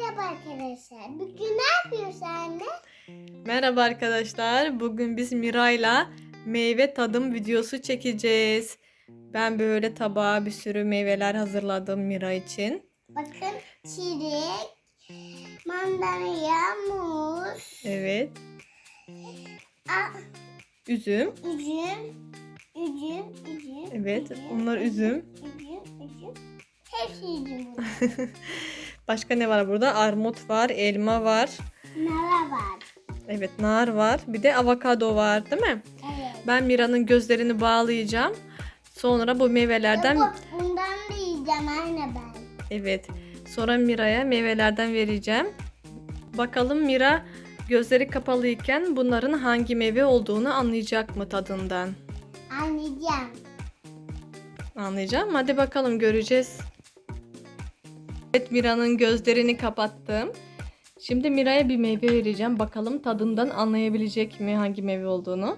Merhaba arkadaşlar. Bugün ne yapıyorsun anne? Merhaba arkadaşlar. Bugün biz Miray'la meyve tadım videosu çekeceğiz. Ben böyle tabağa bir sürü meyveler hazırladım Mira için. Bakın çilek, mandalina, muz, Evet. a, Üzüm. üzüm, üzüm, üzüm. Evet. üzüm, Onlar üzüm. Üzüm, üzüm. Hepsi üzüm. Başka ne var burada? Armut var, elma var. Nara var. Evet, nar var. Bir de avokado var, değil mi? Evet. Ben Mira'nın gözlerini bağlayacağım. Sonra bu meyvelerden Yok, bundan da yiyeceğim anne ben. Evet. Sonra Mira'ya meyvelerden vereceğim. Bakalım Mira gözleri kapalıyken bunların hangi meyve olduğunu anlayacak mı tadından? Anlayacağım. Anlayacağım. Hadi bakalım göreceğiz. Evet Mira'nın gözlerini kapattım. Şimdi Mira'ya bir meyve vereceğim. Bakalım tadından anlayabilecek mi hangi meyve olduğunu.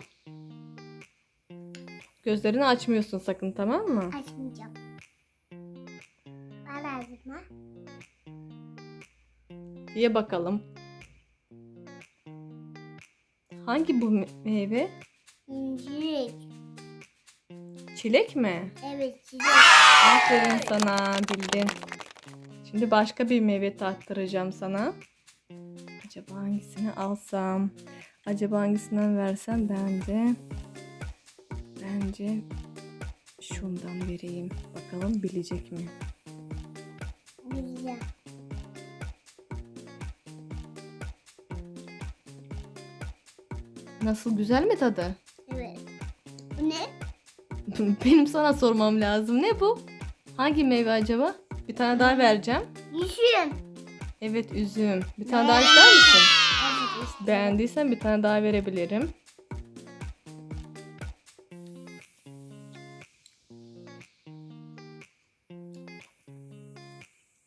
Gözlerini açmıyorsun sakın tamam mı? Açmayacağım. Bana lazım ha? Ye bakalım. Hangi bu me- meyve? İncir. Çilek mi? Evet çilek. Aferin sana bildin. Şimdi başka bir meyve tattıracağım sana. Acaba hangisini alsam? Acaba hangisinden versem ben de bence şundan vereyim. Bakalım bilecek mi? Bileceğim. Nasıl güzel mi tadı? Evet. Bu ne? Benim sana sormam lazım. Ne bu? Hangi meyve acaba? Bir tane daha vereceğim. Düşün. Evet üzüm. Bir tane daha ister misin? Evet. Beğendiysen bir tane daha verebilirim.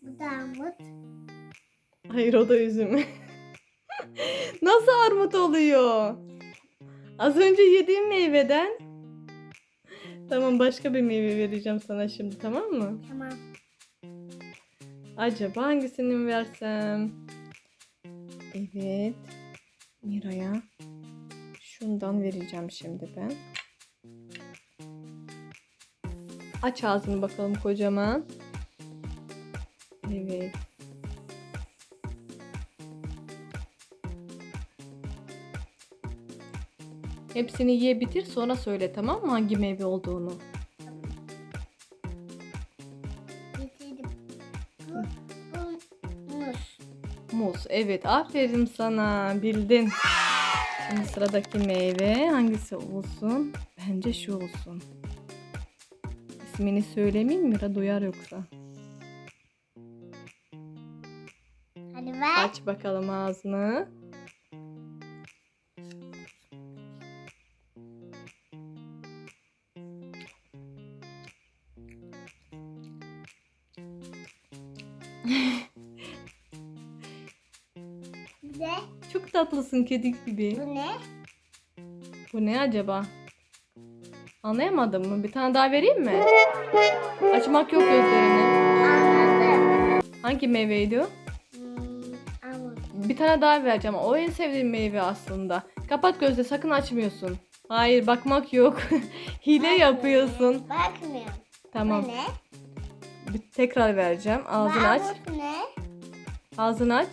Bu da armut. Hayır o da üzüm. Nasıl armut oluyor? Az önce yediğim meyveden. Tamam başka bir meyve vereceğim sana şimdi tamam mı? Tamam. Acaba hangisini versem? Evet. Mira'ya şundan vereceğim şimdi ben. Aç ağzını bakalım kocaman. Evet. Hepsini ye bitir sonra söyle tamam mı hangi meyve olduğunu. Muz. Evet aferin sana bildin. Şimdi sıradaki meyve hangisi olsun? Bence şu olsun. İsmini söylemeyeyim Mira duyar yoksa. Hadi ver. Aç bakalım ağzını. Çok tatlısın kedi gibi. bu ne? Bu ne acaba? Anlayamadım mı? Bir tane daha vereyim mi? Açmak yok gözlerini. Anladım. Hangi meyveydi o? Hmm, armut. Bir tane daha vereceğim. O en sevdiğim meyve aslında. Kapat gözle sakın açmıyorsun. Hayır bakmak yok. Hile yapıyorsun. Bakmıyorum. Tamam. Bu ne? Bir tekrar vereceğim. Ağzını aç. Armut ne? Ağzını aç.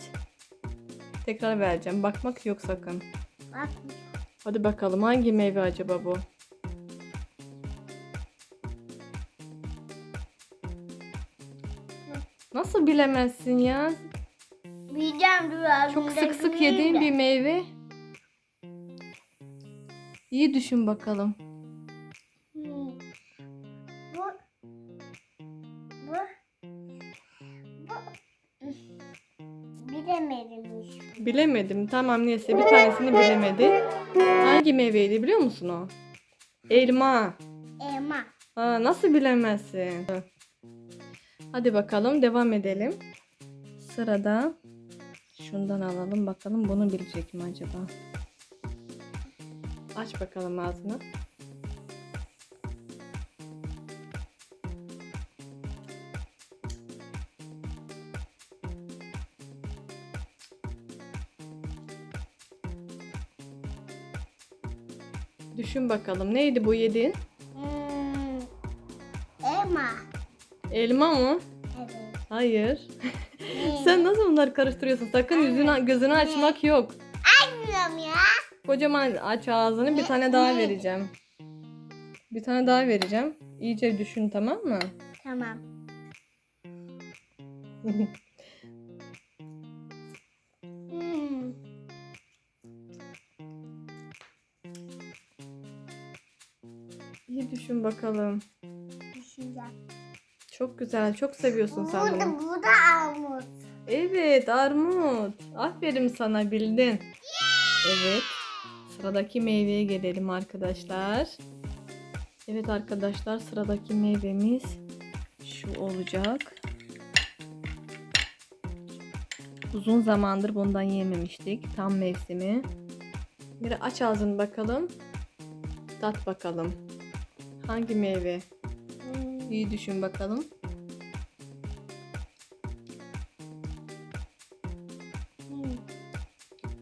Tekrar vereceğim. Bakmak yok sakın. Bakmıyorum. Hadi bakalım hangi meyve acaba bu? Nasıl bilemezsin ya? Bileceğim dur ağzımda Çok sık sık yediğin bir meyve. İyi düşün bakalım. Bilemedim. Tamam neyse bir tanesini bilemedi. Hangi meyveydi biliyor musun o? Elma. Elma. Aa, nasıl bilemezsin? Hadi bakalım devam edelim. Sırada şundan alalım bakalım bunu bilecek mi acaba? Aç bakalım ağzını. Düşün bakalım. Neydi bu yediğin? Hmm. Elma. Elma mı? Evet. Hayır. Sen nasıl bunları karıştırıyorsun? Sakın yüzünü gözünü açmak yok. Bilmiyorum ya. Kocaman aç ağzını bir tane daha vereceğim. Bir tane daha vereceğim. İyice düşün tamam mı? Tamam. düşün bakalım. Düşüneceğim. Çok güzel. Çok seviyorsun sen bunu. bu da armut. Evet armut. Aferin sana bildin. Evet. Sıradaki meyveye gelelim arkadaşlar. Evet arkadaşlar sıradaki meyvemiz şu olacak. Uzun zamandır bundan yememiştik. Tam mevsimi. Bir aç ağzını bakalım. Tat bakalım. Hangi meyve? Hmm. İyi düşün bakalım. Hmm.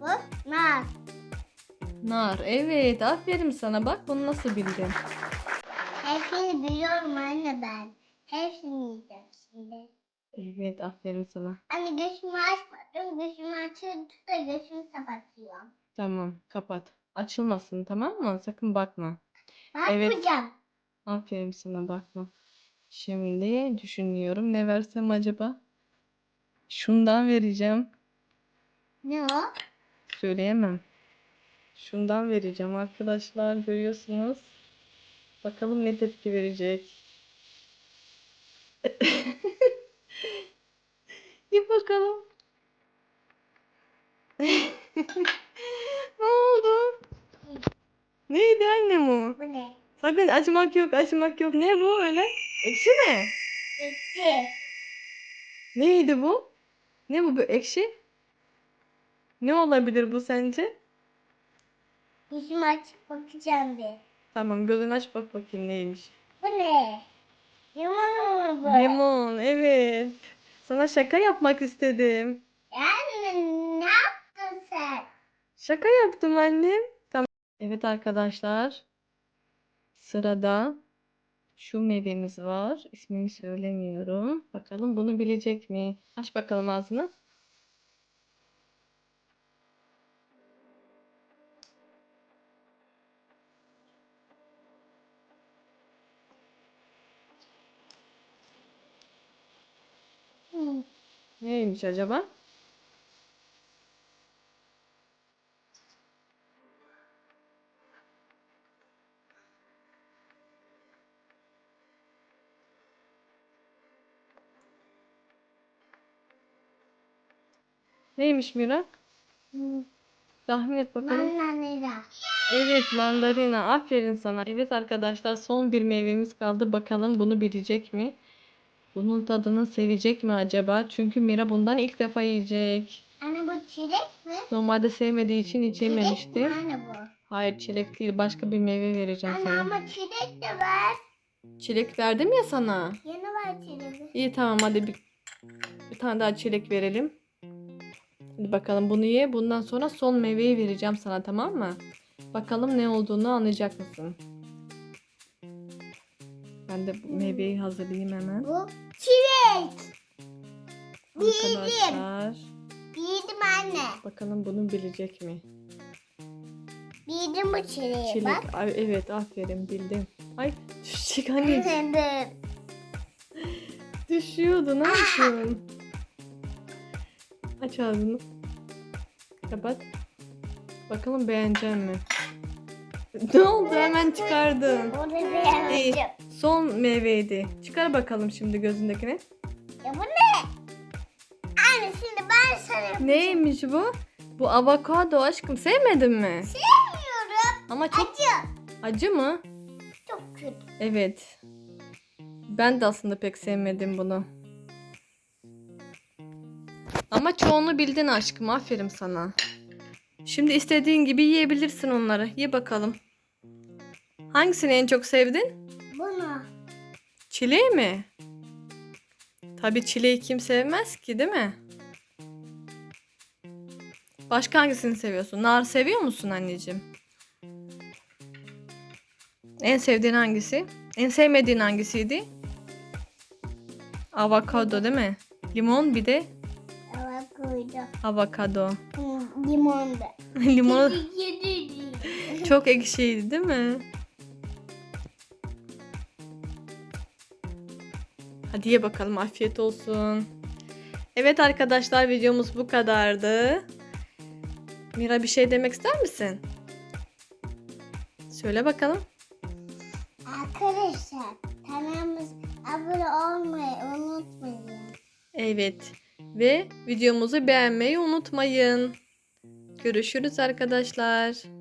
Bu nar. Nar. Evet. Aferin sana. Bak bunu nasıl bildin. Hepsini biliyorum anne ben. Hepsini yiyeceğim şimdi. Evet. Aferin sana. Anne gözümü açmadım. Gözümü açınca da gözümü kapatıyorum. Tamam. Kapat. Açılmasın tamam mı? Sakın bakma. Evet. Aferin sana bakma. Şimdi düşünüyorum. Ne versem acaba? Şundan vereceğim. Ne o? Söyleyemem. Şundan vereceğim arkadaşlar. Görüyorsunuz. Bakalım ne tepki verecek. Bir bakalım. ne oldu? Neydi annem o? Bu ne? Sakın açmak yok, açmak yok. Ne bu öyle? Ekşi mi? Bitti. Neydi bu? Ne bu bu ekşi? Ne olabilir bu sence? Gözümü açıp bakacağım bir. Tamam gözünü aç bak bakayım neymiş. Bu ne? Limon mu bu? Limon evet. Sana şaka yapmak istedim. Yani ne yaptın sen? Şaka yaptım annem. Tamam. Evet arkadaşlar. Sırada şu meyvemiz var. İsmini söylemiyorum. Bakalım bunu bilecek mi? Aç bakalım ağzını. Neymiş acaba? Neymiş Mira? Hmm. Tahmin et bakalım. Mandalina. Evet mandalina. Aferin sana. Evet arkadaşlar son bir meyvemiz kaldı. Bakalım bunu bilecek mi? Bunun tadını sevecek mi acaba? Çünkü Mira bundan ilk defa yiyecek. Anne bu çilek mi? Normalde sevmediği için hiç Çilek mi anne bu? Hayır çilek değil. Başka bir meyve vereceğim Anne sana. ama çilek de var. Çilek verdim ya sana. Yeni var çilek. İyi tamam hadi bir, bir tane daha çilek verelim. Bakalım bunu ye. Bundan sonra son meyveyi vereceğim sana tamam mı? Bakalım ne olduğunu anlayacak mısın? Ben de bu meyveyi hazırlayayım hemen. Bu çilek. Arkadaşlar Bildim anne. bakalım bunu bilecek mi? Bildim bu çileği Çilek. bak. Ay, evet aferin bildim. Ay düşecek. Dur. Düşüyordu ne yapıyorsun? Aç ağzını. Kapat. Bakalım beğenecek mi? Ne oldu hemen çıkardın. Onu beğenmedim. Son meyveydi. Çıkar bakalım şimdi gözündekini. Ya bu ne? Anne şimdi ben sana yapacağım. Neymiş bu? Bu avokado aşkım sevmedin mi? Sevmiyorum. Ama çok Acı. acı mı? Çok kötü. Evet. Ben de aslında pek sevmedim bunu. Ama çoğunu bildin aşkım. Aferin sana. Şimdi istediğin gibi yiyebilirsin onları. Ye bakalım. Hangisini en çok sevdin? Bunu. Çileği mi? Tabii çileği kim sevmez ki değil mi? Başka hangisini seviyorsun? Nar seviyor musun anneciğim? En sevdiğin hangisi? En sevmediğin hangisiydi? Avokado değil mi? Limon bir de. Avokado. Hı, Limon da. Limon çok ekşiydi değil mi? Hadi ye bakalım afiyet olsun. Evet arkadaşlar videomuz bu kadardı. Mira bir şey demek ister misin? Söyle bakalım. Arkadaşlar kanalımız abone olmayı unutmayın. Evet. Ve videomuzu beğenmeyi unutmayın. Görüşürüz arkadaşlar.